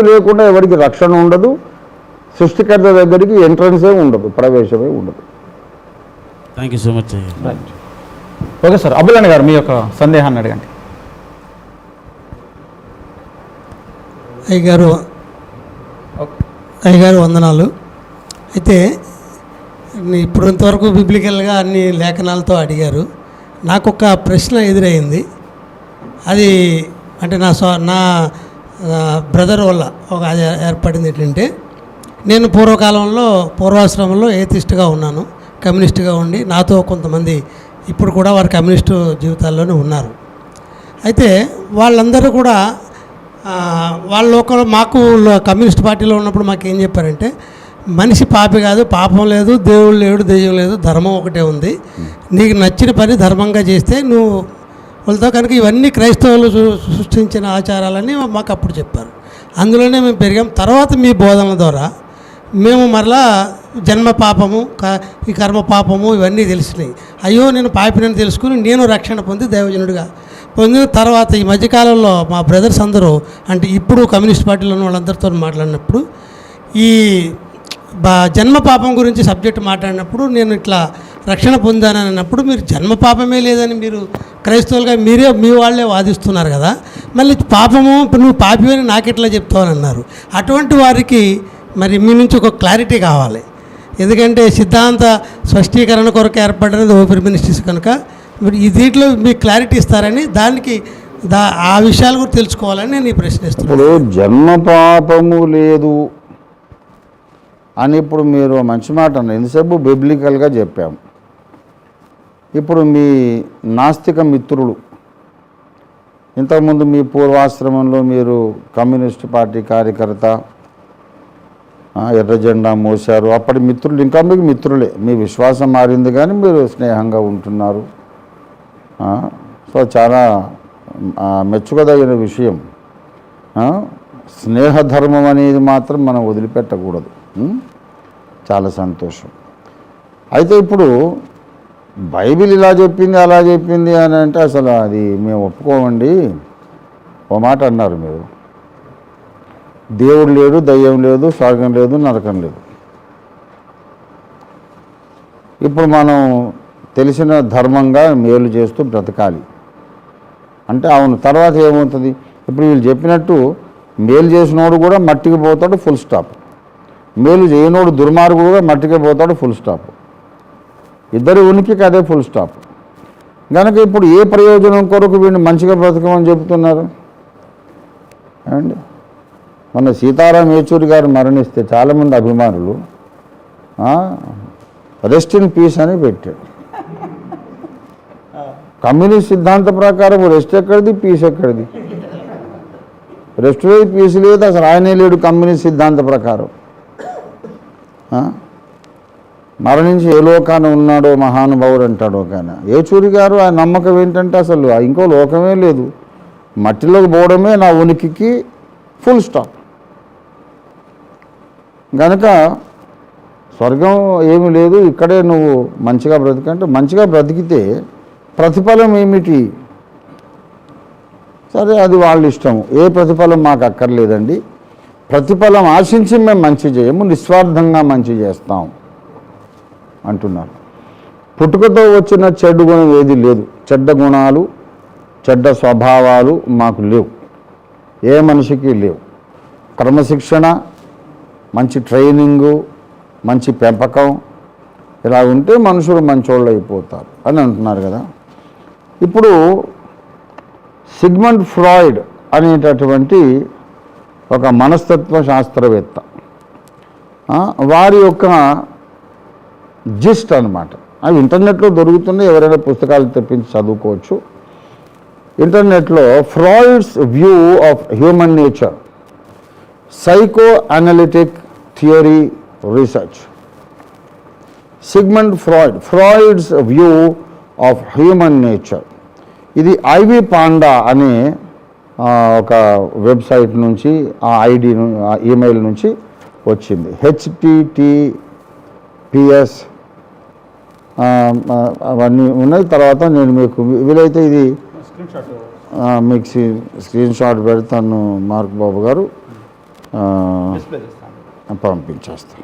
క్రీస్తు లేకుండా ఎవరికి రక్షణ ఉండదు సృష్టికర్త దగ్గరికి ఎంట్రన్సే ఉండదు ప్రవేశమే ఉండదు. Thank you so much right okay sir అబ్బులన్న గారు మీ యొక్క సందేహాన్ని అడగండి. అయ్యగారు అయ్యగారు వందనాలు. అయితే నీ- ఇప్పుడు ఇంతవరకు బిబ్లికల్గా అన్ని లేఖనాలతో అడిగారు. నాకు ఒక ప్రశ్న ఎదురైంది. అది అంటే నా నా బ్రదర్ వల్ల ఒక అది ఏర్పడింది ఏంటంటే నేను పూర్వకాలంలో పూర్వాశ్రమంలో ఏతిస్ట్గా ఉన్నాను కమ్యూనిస్ట్గా ఉండి నాతో కొంతమంది ఇప్పుడు కూడా వారి కమ్యూనిస్టు జీవితాల్లోనే ఉన్నారు. అయితే వాళ్ళందరూ కూడా వాళ్ళ ఒక మాకు కమ్యూనిస్ట్ పార్టీలో ఉన్నప్పుడు మాకు ఏం చెప్పారంటే మనిషి పాపి కాదు పాపం లేదు దేవుడు లేడు దెయ్యం లేదు ధర్మం ఒకటే ఉంది. నీకు నచ్చిన పని ధర్మంగా చేస్తే నువ్వు వాళ్ళతో కనుక ఇవన్నీ క్రైస్తవులు సృష్టించిన ఆచారాలని మాకు అప్పుడు చెప్పారు. అందులోనే మేము పెరిగాం. తర్వాత మీ బోధనల ద్వారా మేము మరలా జన్మ పాపము క- ఈ కర్మ పాపము ఇవన్నీ తెలిసినాయి. అయ్యో నేను పాపినని తెలుసుకుని నేను రక్షణ పొంది దైవజనుడిగా పొందిన తర్వాత ఈ మధ్యకాలంలో మా బ్రదర్స్ అందరూ అంటే ఇప్పుడు కమ్యూనిస్ట్ పార్టీలో ఉన్న వాళ్ళందరితో మాట్లాడినప్పుడు ఈ బా జన్మ పాపం గురించి సబ్జెక్ట్ మాట్లాడినప్పుడు నేను ఇట్లా రక్షణ పొందానన్నప్పుడు మీరు జన్మ పాపమే లేదని మీరు క్రైస్తవులుగా మీరే మీ వాళ్ళే వాదిస్తున్నారు కదా. మళ్ళీ పాపము ఇప్పుడు నువ్వు పాపివని నాకెట్లా చెప్తావని అన్నారు అటువంటి వారికి మరి మీ నుంచి ఒక క్లారిటీ కావాలి. ఎందుకంటే సిద్ధాంత స్పష్టీకరణ కొరకు ఏర్పడినది ఓపెన్ మినిస్ట్రీస్ కనుక. మీరు ఈ దీంట్లో మీకు క్లారిటీ ఇస్తారని దానికి దా ఆ విషయాలు కూడా తెలుసుకోవాలని నేను ప్రశ్నిస్తాను ఇప్పుడు జన్మ పాపము లేదు అని ఇప్పుడు మీరు మంచి మాట అన్నారు. ఎంతసేపు బిబ్లికల్గా చెప్పాము. ఇప్పుడు మీ నాస్తిక మిత్రులు ఇంతకుముందు మీ పూర్వాశ్రమంలో మీరు కమ్యూనిస్ట్ పార్టీ కార్యకర్త ఎర్రజెండా ఎర్ర జెండా మోశారు. అప్పటి మిత్రులు ఇంకా మీకు మిత్రులే. మీ విశ్వాసం మారింది కానీ మీరు స్నేహంగా ఉంటున్నారు. సో చాలా మెచ్చుకోదగిన విషయం. స్నేహధర్మం అనేది మాత్రం మనం వదిలిపెట్టకూడదు. చాలా సంతోషం. అయితే ఇప్పుడు బైబిల్ ఇలా చెప్పింది అలా చెప్పింది అని అంటే అసలు అది మేము ఒప్పుకోమండి. ఓ మాట అన్నారు మీరు. దేవుడు లేడు దయ్యం లేదు స్వర్గం లేదు నరకం లేదు. ఇప్పుడు మనం తెలిసిన ధర్మంగా మేలు చేస్తూ బ్రతకాలి. అంటే అవును తర్వాత ఏమవుతుంది? ఇప్పుడు వీళ్ళు చెప్పినట్టు మేలు చేసినోడు కూడా మట్టికి పోతాడు ఫుల్ స్టాప్ మేలు చేయనోడు దుర్మార్గుడు కూడా మట్టికి పోతాడు ఫుల్ స్టాప్ ఇద్దరి ఉనికికి అదే ఫుల్ స్టాప్ కనుక ఇప్పుడు ఏ ప్రయోజనం కొరకు వీడిని మంచిగా బ్రతకమని చెబుతున్నారు? ఏమండి? మన సీతారాం యేచూరి గారు మరణిస్తే చాలామంది అభిమానులు రెస్ట్ ఇన్ పీస్ అని పెట్టాడు కమ్యూనిస్ట్ సిద్ధాంత ప్రకారం రెస్ట్ ఎక్కడిది? పీస్ ఎక్కడిది? రెస్ట్ లేదు పీస్ లేదు అసలు ఆయనే లేడు కమ్యూనిస్ట్ సిద్ధాంత ప్రకారం. మరణించి ఏ లోకాన ఉన్నాడో మహానుభావుడు అంటాడు ఒక ఆయన. ఏచూరి గారు ఆ నమ్మకం ఏంటంటే అసలు ఆ ఇంకో లోకమే లేదు. మట్టిలోకి పోవడమే నా ఉనికికి ఫుల్ స్టాప్ గనక స్వర్గం ఏమీ లేదు ఇక్కడే నువ్వు మంచిగా బ్రతికంటే మంచిగా బ్రతికితే ప్రతిఫలం ఏమిటి? సరే అది వాళ్ళ ఇష్టం ఏ ప్రతిఫలం మాకు అక్కర్లేదండి. ప్రతిఫలం ఆశించి మేము మంచి చేయము నిస్వార్థంగా మంచి చేస్తాం. అంటున్నారు. పుట్టుకతో వచ్చిన చెడు గుణం ఏది లేదు. చెడ్డ గుణాలు చెడ్డ స్వభావాలు మాకు లేవు. ఏ మనిషికి లేవు. క్రమశిక్షణ మంచి ట్రైనింగు మంచి పెంపకం ఇలా ఉంటే మనుషులు మంచోళ్ళు అయిపోతారు అని అంటున్నారు కదా. ఇప్పుడు సిగ్మండ్ ఫ్రాయిడ్ అనేటటువంటి ఒక మనస్తత్వ శాస్త్రవేత్త వారి యొక్క జిస్ట్ అనమాట అవి ఇంటర్నెట్లో దొరుకుతుంది ఎవరైనా పుస్తకాలు తెప్పించి చదువుకోవచ్చు. ఇంటర్నెట్లో Freud's view of human nature psychoanalytic theory research. Sigmund Freud Freud's view of human nature. ఇది ఐవి పాండా అనే ఒక వెబ్సైట్ నుంచి ఆ ఐడి ఆ ఈమెయిల్ నుంచి వచ్చింది. హెచ్టిటిపిఎస్ అవన్నీ ఉన్నాయి తర్వాత నేను మీకు వీలైతే ఇది మీకు స్క్రీన్ షాట్ పెడతాను మార్క్ బాబు గారు. ఆ, డిస్ప్లే చేస్తాను. పంపించేస్తాం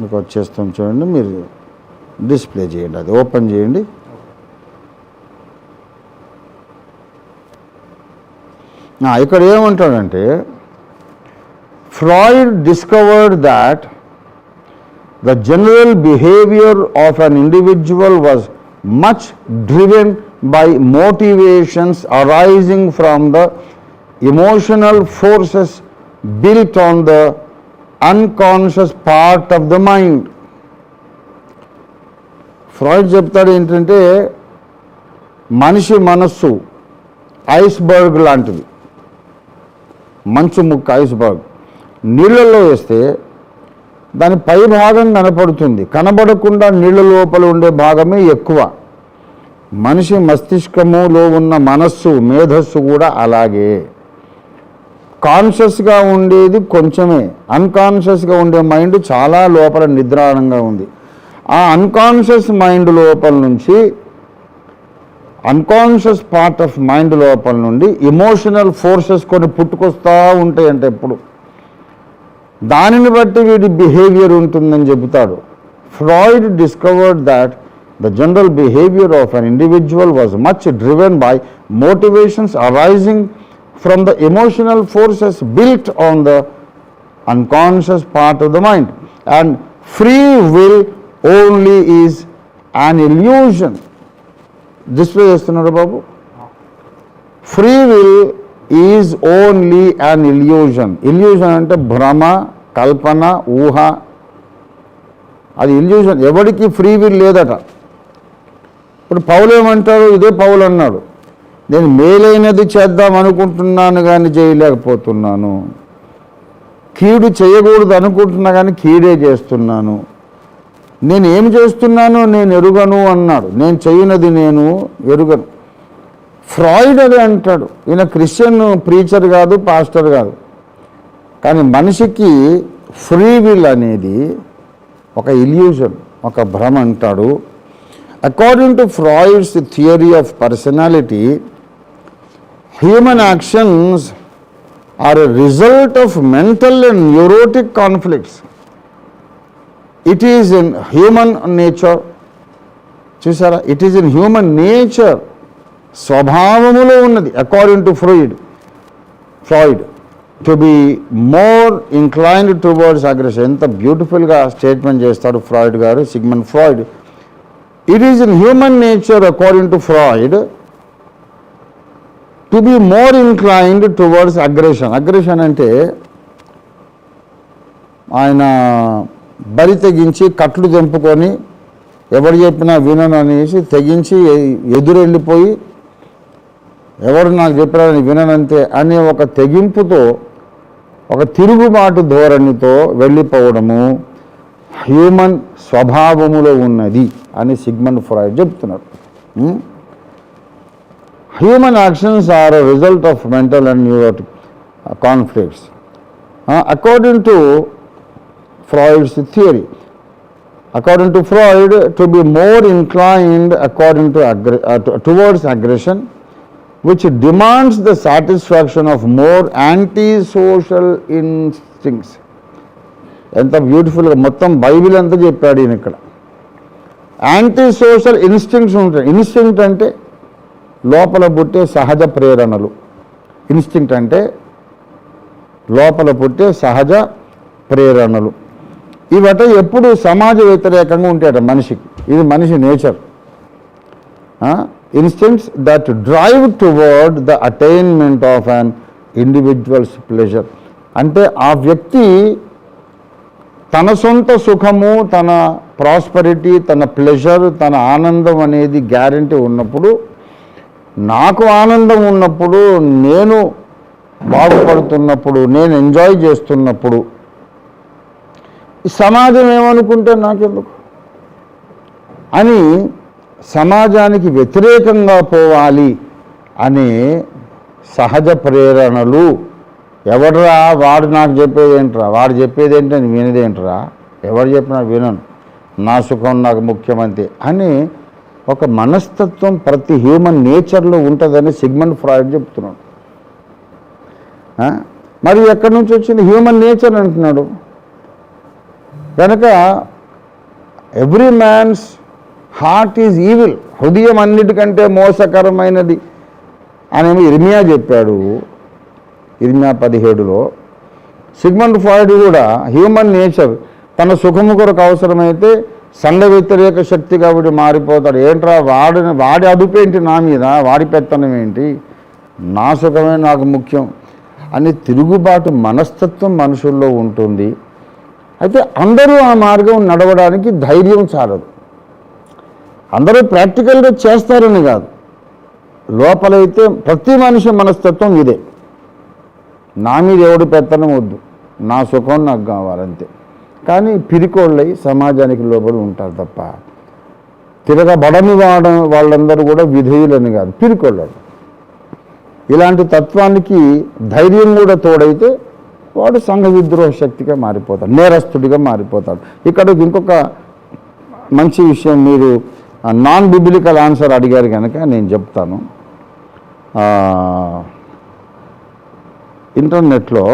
మీకు వచ్చేస్తాం చూడండి. మీరు డిస్ప్లే చేయండి. అది ఓపెన్ చేయండి. ఇక్కడ ఏమంటాడంటే Freud discovered that the general behaviour of an individual was much driven by motivations arising from the emotional forces built on the unconscious part of the mind Freud చెప్తాడు ఏంటంటే మనిషి మనస్సు ఐస్బర్గ్ లాంటిది. మంచు ముక్క ఐస్బర్గ్ నీళ్ళల్లో వేస్తే దాని పై భాగం కనపడుతుంది. కనబడకుండా నీళ్ళ లోపల ఉండే భాగమే ఎక్కువ. మనిషి మస్తిష్కములో ఉన్న మనస్సు మేధస్సు కూడా అలాగే. కాన్షియస్గా ఉండేది కొంచెమే. అన్కాన్షియస్గా ఉండే మైండ్ చాలా లోపల నిద్రాణంగా ఉంది. ఆ అన్కాన్షియస్ మైండ్ లోపల నుంచి అన్కాన్షియస్ పార్ట్ ఆఫ్ మైండ్ లోపల నుండి ఎమోషనల్ ఫోర్సెస్ కొన్ని పుట్టుకొస్తూ ఉంటాయంటే ఎప్పుడు. దానిని బట్టి వీడి బిహేవియర్ ఉంటుందని చెబుతాడు. Freud discovered that the general behaviour of an individual was much driven by motivations arising from the emotional forces built on the unconscious part of the mind and free will only is an illusion. Display చేస్తున్నాడు బాబు. Free will is only an illusion illusion అంటే భ్రమ కల్పన ఊహ. అది illusion ఎవరికి free will లేదట. ఇప్పుడు పౌలు ఏమంటారు ఇదే పౌలు అన్నాడు. నేను మేలైనది చేద్దాం అనుకుంటున్నాను కానీ చేయలేకపోతున్నాను. కీడు చేయకూడదు అనుకుంటున్నా కానీ కీడే చేస్తున్నాను. నేను ఏం చేస్తున్నానో నేను ఎరుగను అన్నాడు. నేను చేయనది నేను ఎరుగను. ఫ్రాయిడ్ అది అంటాడు. ఈయన క్రిస్టియన్ ప్రీచర్ కాదు పాస్టర్ కాదు. కానీ మనిషికి ఫ్రీ విల్ అనేది ఒక ఇల్యూజన్ ఒక భ్రమ అంటాడు. According to Freud's theory of personality human actions are a result of mental and neurotic conflicts it is in human nature చూసారా? It is in human nature స్వభావములో ఉన్నది according to Freud Freud to be more inclined towards aggression ఎంత బ్యూటిఫుల్గా statement చేస్తాడు Freud గారు Sigmund Freud it is in human nature according to Freud to be more inclined towards aggression aggression అంటే ఆయన బరి తెగించి కట్లు తెంపుకొని ఎవరు చెప్పినా వినను అనేసి తెగించి ఎ- ఎదురెళ్ళిపోయి ఎవరు నాకు చెప్పారని విననంతే అనే ఒక తెగింపుతో ఒక తిరుగుబాటు ధోరణితో వెళ్ళిపోవడము హ్యూమన్ స్వభావములో ఉన్నది అని సిగ్మండ్ ఫ్రాయిడ్ చెప్తున్నారు human actions are result of mental and neurotic conflicts. According to Freud's theory. According to Freud to be more inclined according to aggression towards aggression which demands the satisfaction of more antisocial instincts. ఎంత బ్యూటిఫుల్గా మొత్తం Bible అంతా చెప్పాడు ఈయన ఇక్కడ. Anti social instincts ఉంటాయి. Instinct అంటే లోపల పుట్టే సహజ ప్రేరణలు. ఇన్స్టింక్ట్ అంటే లోపల పుట్టే సహజ ప్రేరణలు. ఇవట ఎప్పుడు సమాజ వ్యతిరేకంగా ఉంటాయట మనిషికి. ఇది మనిషి nature. Instincts that drive toward the attainment of an individual's pleasure అంటే ఆ వ్యక్తి తన సొంత సుఖము తన ప్రాస్పరిటీ తన ప్లెజర్ తన ఆనందం అనేది గ్యారంటీ ఉన్నప్పుడు నాకు ఆనందం ఉన్నప్పుడు నేను బాగుపడుతున్నప్పుడు నేను ఎంజాయ్ చేస్తున్నప్పుడు సమాజం ఏమనుకుంటే నాకెందుకు? అని సమాజానికి వ్యతిరేకంగా పోవాలి అనే సహజ ప్రేరణలు. ఎవడరా వాడు నాకు చెప్పేది ఏంట్రా? వాడు చెప్పేది ఏంటని వినేదేంట్రా ఎవరు చెప్పినా వినను. నా సుఖం నాకు ముఖ్యమంతే అని ఒక మనస్తత్వం ప్రతి హ్యూమన్ నేచర్లో ఉంటుందని సిగ్మండ్ ఫ్రాయిడ్ చెప్తున్నాడు. మరి ఎక్కడి నుంచి వచ్చింది? హ్యూమన్ నేచర్ అంటున్నాడు. కనుక every man's heart is evil. హృదయం అన్నిటికంటే మోసకరమైనది అని ఇర్మియా చెప్పాడు. ఇర్మియా పదిహేడులో. సిగ్మండ్ ఫాయిడ్ కూడా హ్యూమన్ నేచర్ తన సుఖము కొరకు అవసరమైతే సండ వ్యతిరేక శక్తి కాబట్టి మారిపోతాడు. ఏంట్రా వాడి వాడి అదుపేంటి నా మీద? వాడి పెత్తనం ఏంటి? నా సుఖమే నాకు ముఖ్యం అని తిరుగుబాటు మనస్తత్వం మనుషుల్లో ఉంటుంది. అయితే అందరూ ఆ మార్గం నడవడానికి ధైర్యం చాలదు. అందరూ ప్రాక్టికల్గా చేస్తారని కాదు. లోపలైతే ప్రతి మనిషి మనస్తత్వం ఇదే. నా మీద ఎవడు పెత్తనం వద్దు. నా సుఖం నాకు కావాలంతే. కానీ పిరికోళ్ళై సమాజానికి లోబడి ఉంటారు తప్ప తిరగబడని వాడ వాళ్ళందరూ కూడా విధేయులని కాదు పిరికోళ్ళు ఇలాంటి తత్వానికి ధైర్యం కూడా తోడైతే వాడు సంఘ విద్రోహ శక్తిగా మారిపోతాడు నేరస్తుడిగా మారిపోతాడు. ఇక్కడ ఇంకొక మంచి విషయం మీరు నాన్ బిబిలికల్ ఆన్సర్ అడిగారు కనుక నేను చెప్తాను. ఇంటర్నెట్లో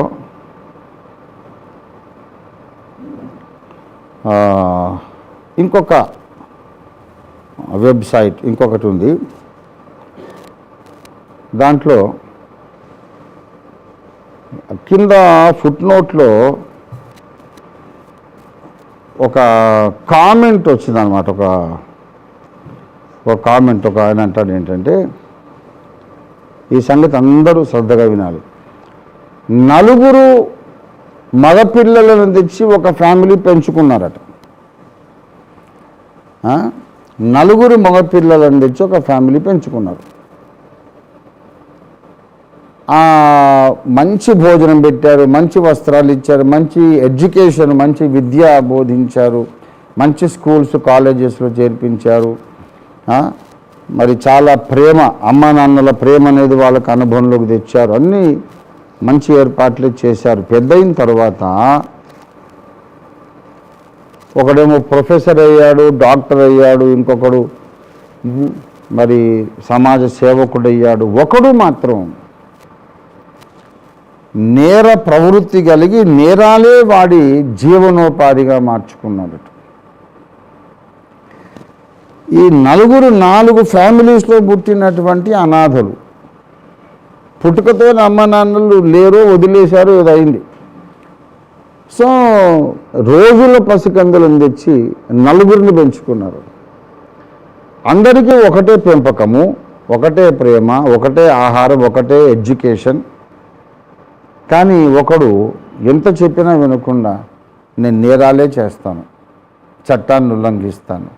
ఇంకొక వెబ్సైట్ ఇంకొకటి ఉంది. దాంట్లో కింద ఫుట్ నోట్లో ఒక కామెంట్ వచ్చిందనమాట ఒక ఒక కామెంట్ ఒక ఆయన అంటాడు ఏంటంటే ఈ సంగతి అందరూ శ్రద్ధగా వినాలి. నలుగురు మగపిల్లలను తెచ్చి ఒక ఫ్యామిలీ పెంచుకున్నారట. నలుగురు మగపిల్లలను తెచ్చి ఒక ఫ్యామిలీ పెంచుకున్నారు. మంచి భోజనం పెట్టారు మంచి వస్త్రాలు ఇచ్చారు మంచి ఎడ్యుకేషన్ మంచి విద్య బోధించారు మంచి స్కూల్స్ కాలేజెస్లో చేర్పించారు. మరి చాలా ప్రేమ అమ్మ నాన్నల ప్రేమ అనేది వాళ్ళకు అనుభవంలోకి తెచ్చారు. అన్నీ మంచి ఏర్పాట్లు చేశారు. పెద్ద అయిన తర్వాత ఒకడేమో ప్రొఫెసర్ అయ్యాడు డాక్టర్ అయ్యాడు ఇంకొకడు మరి సమాజ సేవకుడు అయ్యాడు ఒకడు మాత్రం నేర ప్రవృత్తి కలిగి నేరాలే వాడి జీవనోపాధిగా మార్చుకున్నాడు ఈ నలుగురు నాలుగు ఫ్యామిలీస్లో పుట్టినటువంటి అనాథలు. పుట్టుకతో అమ్మ నాన్నలు లేరో వదిలేశారు ఏదో అయింది. సో రోజుల పసికందులను తెచ్చి నలుగురిని పెంచుకున్నారు. అందరికీ ఒకటే పెంపకము ఒకటే ప్రేమ ఒకటే ఆహారం ఒకటే ఎడ్యుకేషన్. కానీ ఒకడు ఎంత చెప్పినా వినకుండా నేను నేరాలే చేస్తాను. చట్టాన్ని ఉల్లంఘిస్తాను.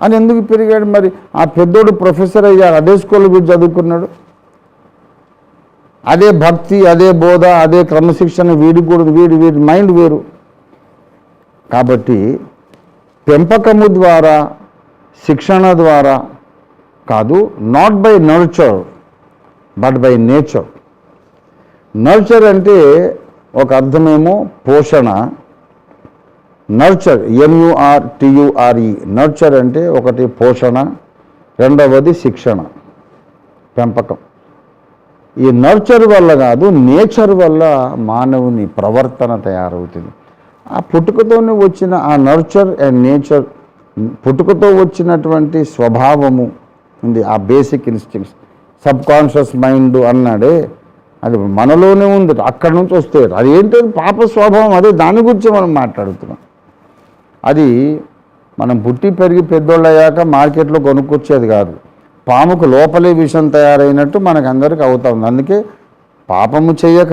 అని ఎందుకు పెరిగాడు మరి? ఆ పెద్దోడు ప్రొఫెసర్ అయ్యాడు అదే స్కూల్లో వీడు చదువుకున్నాడు. అదే భక్తి అదే బోధ అదే క్రమశిక్షణ వీడి వీడి వీడి మైండ్ వేరు. కాబట్టి పెంపకము ద్వారా శిక్షణ ద్వారా కాదు not by nurture but by nature nurture అంటే ఒక అర్థమేమో పోషణ నర్చర్ ఎంయుఆర్ టియుఆర్ఈ నర్చర్ అంటే ఒకటి పోషణ రెండవది శిక్షణ పెంపకం. ఈ నర్చర్ వల్ల కాదు నేచర్ వల్ల మానవుని ప్రవర్తన తయారవుతుంది. ఆ పుట్టుకతోనే వచ్చిన ఆ నర్చర్ అండ్ నేచర్ పుట్టుకతో వచ్చినటువంటి స్వభావము ఉంది ఆ basic instincts. Subconscious mind అన్నాడే అది మనలోనే ఉంది అక్కడి నుంచి వస్తే అది ఏంటో పాప స్వభావం అదే దాని గురించి మనం మాట్లాడుతున్నాం. అది మనం పుట్టి పెరిగి పెద్దోళ్ళయ్యాక మార్కెట్లో కొనుక్కొచ్చేది కాదు. పాముకు లోపలే విషం తయారైనట్టు మనకు అందరికి అవుతుంది అందుకే పాపము చేయక